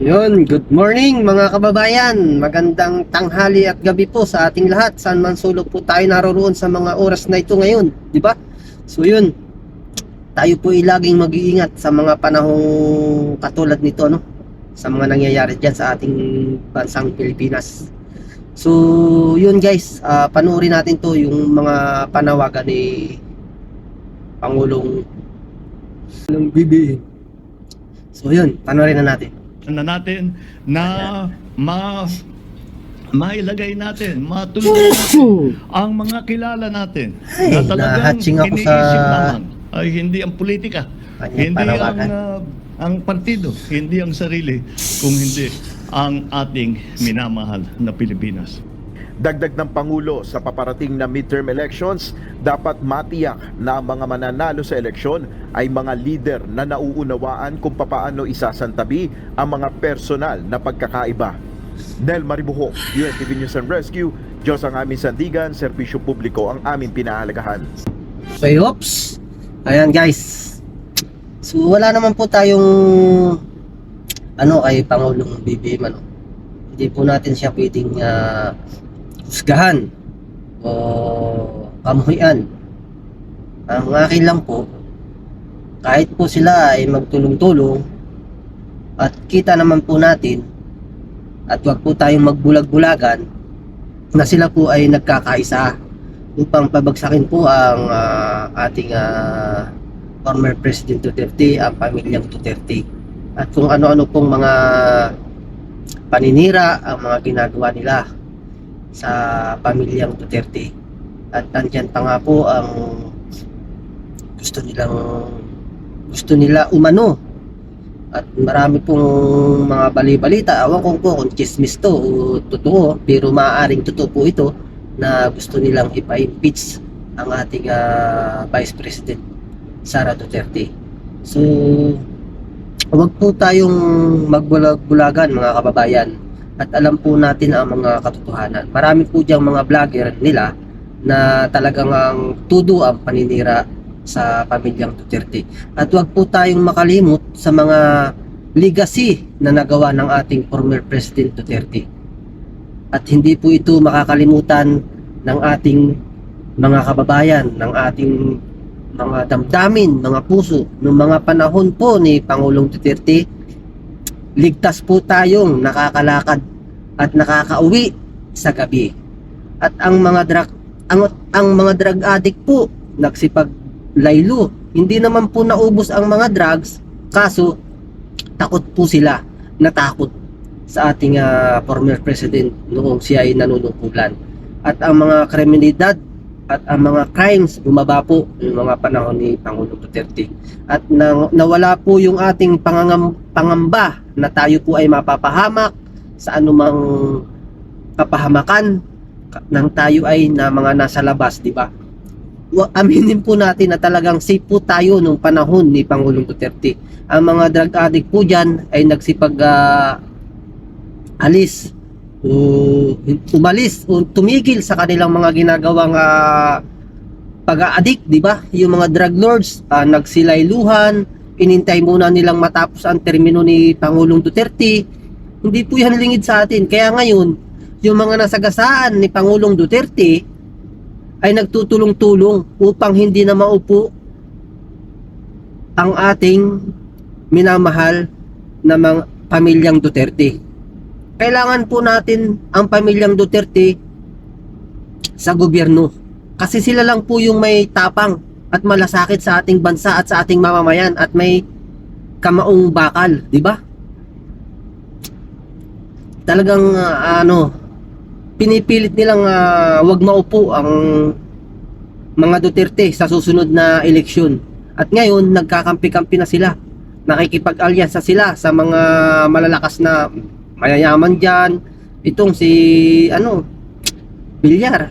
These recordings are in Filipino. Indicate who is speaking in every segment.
Speaker 1: Yun, good morning mga kababayan. Magandang tanghali at gabi po sa ating lahat. Saan man sulok po tayo naroroon sa mga oras na ito ngayon, di ba? So yun, tayo po ay laging mag-iingat sa mga panahong katulad nito, no? Sa mga nangyayari dyan sa ating bansang Pilipinas. So yun guys, ah, panoorin natin to yung mga panawagan ni Pangulong ng BBM. So yun, panoorin na natin.
Speaker 2: Na natin na ma mailagay natin, matuloy natin ang mga kilala natin.
Speaker 1: Ay,
Speaker 2: na talagang iniisip
Speaker 1: sa-
Speaker 2: naman. Ay hindi ang politika,
Speaker 1: Kanyang
Speaker 2: hindi ang ah, ang partido, hindi ang sarili, kung hindi ang ating minamahal na Pilipinas.
Speaker 3: Dagdag ng Pangulo sa paparating na midterm elections, dapat matiyak na ang mga mananalo sa eleksyon ay mga leader na nauunawaan kung papaano isasantabi ang mga personal na pagkakaiba. Nel Maribuho, UNTV News and Rescue, Diyos ang aming sandigan, serbisyo publiko ang aming pinahalagahan.
Speaker 1: So, oops. Ayan guys. So, wala naman po tayong ano kay Pangulong BBM ano. Hindi po natin siya pwedeng ah, husgahan o kamuhian. Ang akin lang po, kahit po sila ay magtulong-tulong at kita naman po natin at wag po tayong magbulag-bulagan na sila po ay nagkakaisa upang pabagsakin po ang ah, ating ah, former President Duterte, ang pamilyang Duterte. At kung ano-ano pong mga paninira ang mga ginagawa nila sa pamilyang Duterte. At andyan pa nga po ang gusto nilang gusto nila umano at marami pong mga bali-balita awan ko po kung chismis to o totoo pero maaaring totoo po ito na gusto nilang ipa-impeach ang ating ah, Vice President Sara Duterte. So, huwag po tayong magbulag-bulagan mga kababayan at alam po natin ang mga katotohanan. Marami po diyang mga vlogger nila na talagang ang tudo ang paninira sa pamilyang Duterte. At huwag po tayong makalimot sa mga legacy na nagawa ng ating former President Duterte. At hindi po ito makakalimutan ng ating mga kababayan, ng ating mga damdamin, mga puso, noong mga panahon po ni Pangulong Duterte, ligtas po tayong nakakalakad at nakakauwi sa gabi. At ang mga drug ang, ang mga drug addict po nagsipaglaylo. Hindi naman po naubos ang mga drugs, kaso takot po sila, natakot sa ating ah, former president noong siya ay nanunungkulan. At ang mga kriminalidad at ang mga crimes bumaba po yung mga panahon ni Pangulong Duterte. At na, nawala po yung ating pangangam, pangamba na tayo po ay mapapahamak sa anumang kapahamakan ka- ng tayo ay na mga nasa labas, di ba? Aminin po natin na talagang safe po tayo nung panahon ni Pangulong Duterte. Ang mga drug addict po dyan ay nagsipag ah, alis o umalis o tumigil sa kanilang mga ginagawang ah, pag-addict, di ba? Yung mga drug lords ah, nagsilayluhan, inintay muna nilang matapos ang termino ni Pangulong Duterte. Hindi po yan lingid sa atin. Kaya ngayon, yung mga nasagasaan ni Pangulong Duterte ay nagtutulong-tulong upang hindi na maupo ang ating minamahal na mga pamilyang Duterte. Kailangan po natin ang pamilyang Duterte sa gobyerno. Kasi sila lang po yung may tapang at malasakit sa ating bansa at sa ating mamamayan at may kamaong bakal, di ba? Talagang ah, ano, pinipilit nilang ah, wag maupo ang mga Duterte sa susunod na eleksyon. At ngayon, nagkakampi-kampi na sila. Nakikipag-alyansa sila sa mga malalakas na mayayaman dyan. Itong si, ano, Bilyar.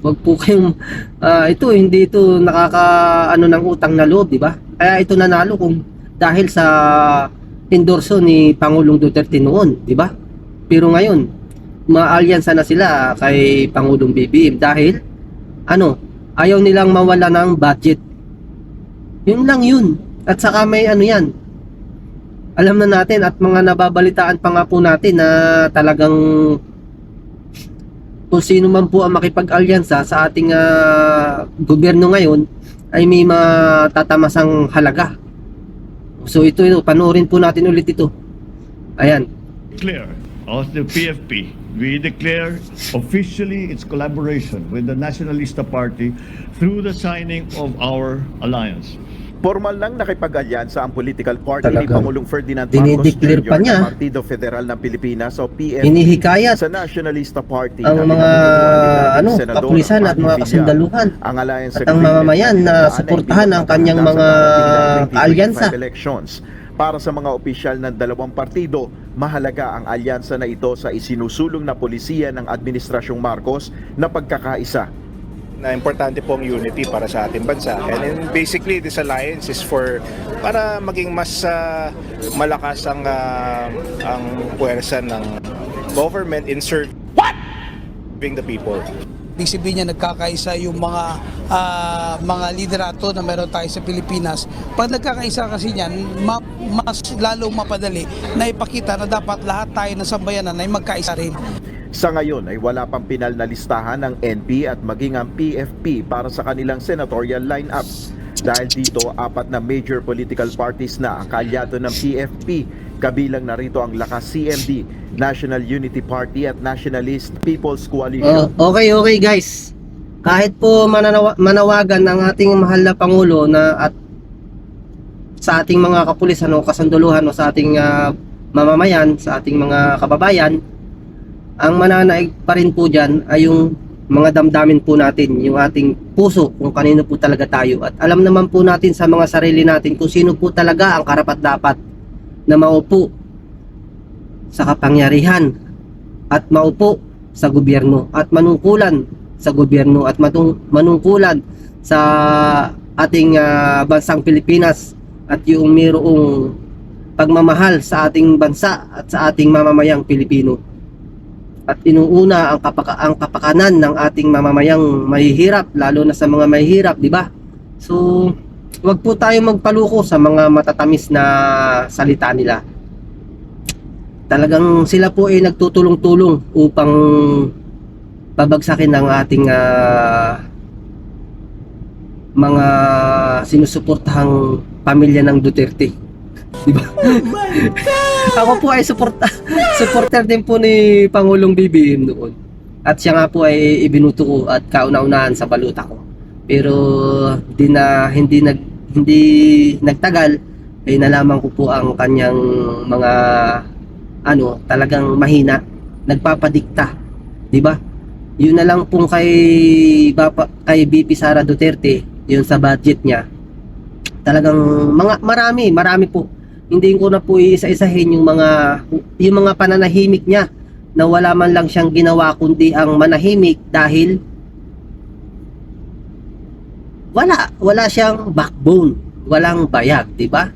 Speaker 1: Wag po kayong, ah, ito, hindi ito nakaka, ano, ng utang na loob, di ba? Kaya ito nanalo kung dahil sa endorso ni Pangulong Duterte noon, di ba? Pero ngayon, maalyansa na sila kay Pangulong BBM dahil ano, ayaw nilang mawala ng budget. Yun lang yun. At saka may ano yan. alam na natin at mga nababalitaan pa nga po natin na talagang kung sino man po ang makipag-alyansa sa ating ah, gobyerno ngayon ay may matatamasang halaga. So ito, ito panoorin po natin ulit ito. Ayan.
Speaker 2: declare of the PFP, we declare officially its collaboration with the Nationalista Party through the signing of our alliance.
Speaker 3: Formal lang nakipag-alyansa ang political party ni
Speaker 1: Talagang
Speaker 3: Pangulong Ferdinand Marcos
Speaker 1: dinideclare
Speaker 3: Jr.
Speaker 1: pa niya.
Speaker 3: ng Partido Federal ng Pilipinas o PFP
Speaker 1: Hinihikayat
Speaker 3: sa Nationalista Party
Speaker 1: ang
Speaker 3: na
Speaker 1: mga
Speaker 3: ni
Speaker 1: ano, kapulisan at mga kasundaluhan
Speaker 3: Ang
Speaker 1: at ang mamamayan na suportahan ang kanyang mga
Speaker 3: sa darating na 2025
Speaker 1: alyansa.
Speaker 3: Para sa mga opisyal ng dalawang partido, mahalaga ang alyansa na ito sa isinusulong na polisiya ng Administrasyong Marcos na pagkakaisa
Speaker 4: na importante pong unity para sa ating bansa. And then basically this alliance is for para maging mas ah, malakas ang ah, ang puwersa ng government in serving the people.
Speaker 5: Ibig sabihin niya nagkakaisa yung mga ah, mga liderato na meron tayo sa Pilipinas. Pag nagkakaisa kasi niyan, ma- mas lalong mapadali na ipakita na dapat lahat tayo ng sambayanan ay magkaisa rin.
Speaker 3: Sa ngayon ay wala pang pinal na listahan ng NP at maging ang PFP para sa kanilang senatorial lineup. Dahil dito, apat na major political parties na ang kaalyado ng PFP. Kabilang na rito ang Lakas CMD, National Unity Party at Nationalist People's Coalition.
Speaker 1: Oh, okay, okay guys. Kahit po mananawa- manawagan ng ating mahal na Pangulo na at sa ating mga kapulisan o kasanduluhan o sa ating ah, mamamayan, sa ating mga kababayan, ang mananaig pa rin po dyan ay yung mga damdamin po natin, yung ating puso kung kanino po talaga tayo. At alam naman po natin sa mga sarili natin kung sino po talaga ang karapat dapat na maupo sa kapangyarihan at maupo sa gobyerno at manungkulan sa gobyerno at matung manungkulan sa ating ah, bansang Pilipinas at yung mayroong pagmamahal sa ating bansa at sa ating mamamayang Pilipino. At inuuna ang, kapaka ang kapakanan ng ating mamamayang mahihirap, lalo na sa mga mahihirap, di ba? So, wag po tayo magpaluko sa mga matatamis na salita nila talagang sila po ay nagtutulong-tulong upang babagsakin ang ating ah, mga sinusuportahang pamilya ng Duterte. Di ba? Ako po ay suporta supporter din po ni Pangulong BBM noon. At siya nga po ay ibinuto ko at kauna-unahan sa baluta ko. Pero di na hindi nag hindi nagtagal ay nalaman ko po ang kanyang mga ano, talagang mahina, nagpapadikta, 'di ba? Yun na lang pong kay Bapa, kay BP Sara Duterte, yun sa budget niya. Talagang mga marami, marami po. Hindi ko na po isa-isahin yung mga yung mga pananahimik niya na wala man lang siyang ginawa kundi ang manahimik dahil wala, wala siyang backbone, walang bayag, 'di ba?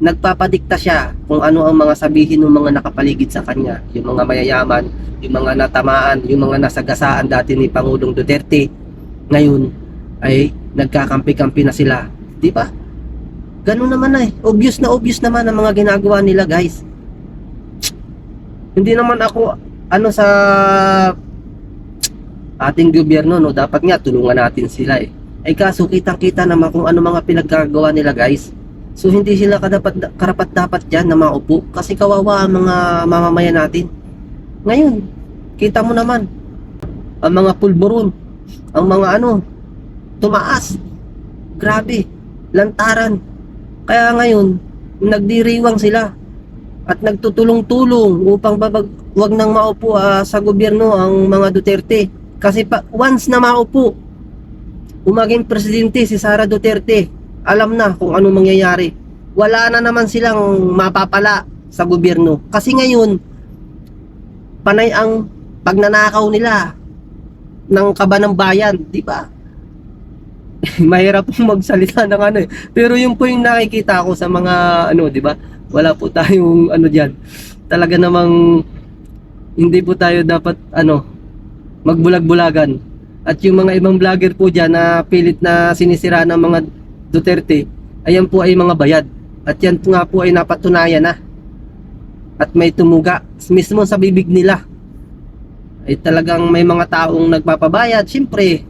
Speaker 1: nagpapadikta siya kung ano ang mga sabihin ng mga nakapaligid sa kanya, yung mga mayayaman, yung mga natamaan, yung mga nasagasaan dati ni Pangulong Duterte. Ngayon ay nagkakampi-kampi na sila, 'di ba? Ganun naman ay, obvious na obvious naman ang mga ginagawa nila, guys. Hindi naman ako ano sa ating gobyerno no, dapat nga tulungan natin sila eh. Ay kaso kitang-kita naman kung ano mga pinaggagawa nila, guys. So hindi sila kadapat karapat dapat diyan na maupo kasi kawawa ang mga mamamayan natin. Ngayon, kita mo naman ang mga pulburon, ang mga ano, tumaas. Grabe, lantaran. Kaya ngayon, nagdiriwang sila at nagtutulong-tulong upang babag wag nang maupo ah, sa gobyerno ang mga Duterte. Kasi pa, once na maupo, umaging presidente si Sara Duterte, alam na kung ano mangyayari. Wala na naman silang mapapala sa gobyerno. Kasi ngayon, panay ang pagnanakaw nila ng kaba ng bayan, di ba? Mahirap pong magsalita ng ano eh. Pero yun po yung nakikita ko sa mga ano, di ba? Wala po tayong ano diyan. Talaga namang hindi po tayo dapat ano magbulag-bulagan. At yung mga ibang vlogger po diyan na pilit na sinisira ng mga Duterte, ayan po ay mga bayad. At yan po nga po ay napatunayan na. At may tumuga mismo sa bibig nila. Ay talagang may mga taong nagpapabayad. Siyempre,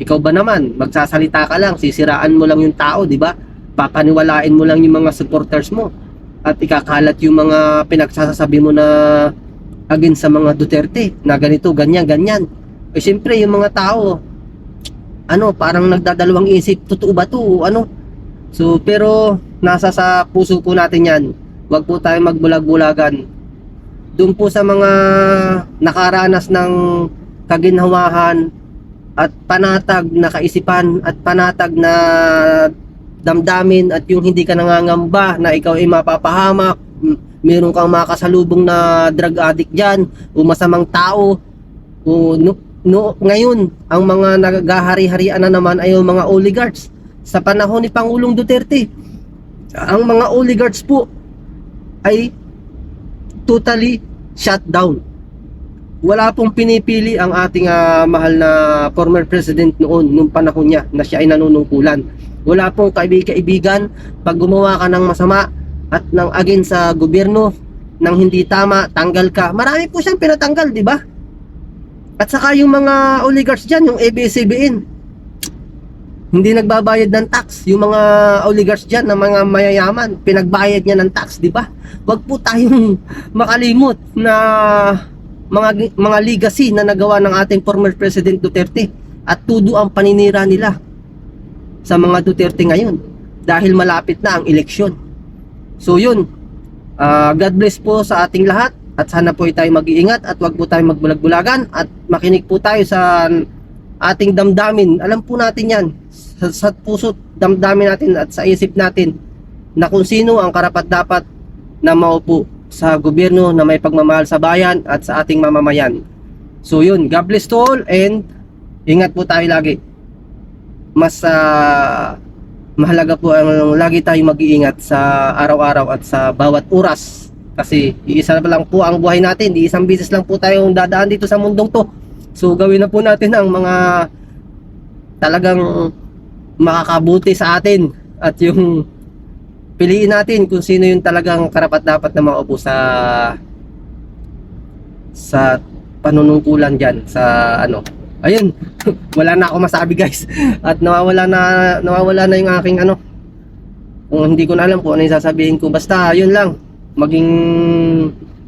Speaker 1: ikaw ba naman, magsasalita ka lang, sisiraan mo lang yung tao, di ba? Papaniwalain mo lang yung mga supporters mo. At ikakalat yung mga pinagsasabi mo na against sa mga Duterte, na ganito, ganyan, ganyan. Eh siyempre, yung mga tao, ano, parang nagdadalawang isip, totoo ba to? Ano? So, pero nasa sa puso po natin yan. Huwag po tayo magbulag-bulagan. Doon po sa mga nakaranas ng kaginhawahan at panatag na kaisipan at panatag na damdamin at yung hindi ka nangangamba na ikaw ay mapapahamak, meron kang makasalubong na drug addict dyan o masamang tao o no, no, ngayon ang mga nagahari-harian na naman ay yung mga oligarchs sa panahon ni Pangulong Duterte ang mga oligarchs po ay totally shut down wala pong pinipili ang ating ah, mahal na former president noon nung panahon niya na siya ay nanunungkulan wala pong kaibig-kaibigan pag gumawa ka ng masama at ng against sa gobyerno nang hindi tama, tanggal ka. Marami po siyang pinatanggal, di ba? At saka yung mga oligarchs dyan, yung ABS-CBN, hindi nagbabayad ng tax. Yung mga oligarchs dyan, na mga mayayaman, pinagbayad niya ng tax, di ba? Huwag po tayong makalimot na mga mga legacy na nagawa ng ating former President Duterte at tudo ang paninira nila sa mga Duterte ngayon dahil malapit na ang eleksyon. So yun, Ah, God bless po sa ating lahat at sana po ay tayo mag-iingat at wag po tayo magbulag-bulagan at makinig po tayo sa ating damdamin. Alam po natin yan sa, sa puso damdamin natin at sa isip natin na kung sino ang karapat dapat na maupo sa gobyerno na may pagmamahal sa bayan at sa ating mamamayan. So yun, God bless to all and ingat po tayo lagi. Mas ah, mahalaga po ang lagi tayong mag-iingat sa araw-araw at sa bawat oras. Kasi iisa na lang po ang buhay natin, di isang bisis lang po tayong dadaan dito sa mundong to. So gawin na po natin ang mga talagang makakabuti sa atin at yung piliin natin kung sino yung talagang karapat dapat na maupo sa sa panunungkulan dyan sa ano. Ayun wala na ako masabi guys. At nawawala na nawawala na yung aking ano. Kung hindi ko na alam kung ano yung sasabihin ko. Basta yun lang maging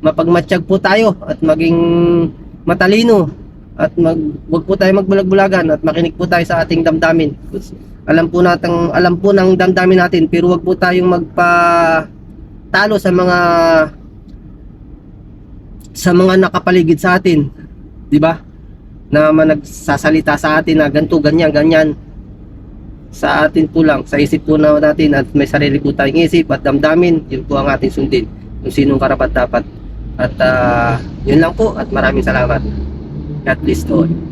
Speaker 1: mapagmatsyag po tayo at maging matalino at mag wag po tayo magbulag-bulagan at makinig po tayo sa ating damdamin. Alam po natin alam po ng damdamin natin pero wag po tayong magpa talo sa mga sa mga nakapaligid sa atin di ba? Na mga nagsasalita sa atin na ganito, ganyan, ganyan sa atin po lang, sa isip po na natin at may sarili po tayong isip at damdamin, yun po ang ating sundin. Kung sinong karapat dapat at ah, yun lang po at maraming salamat. God bless to all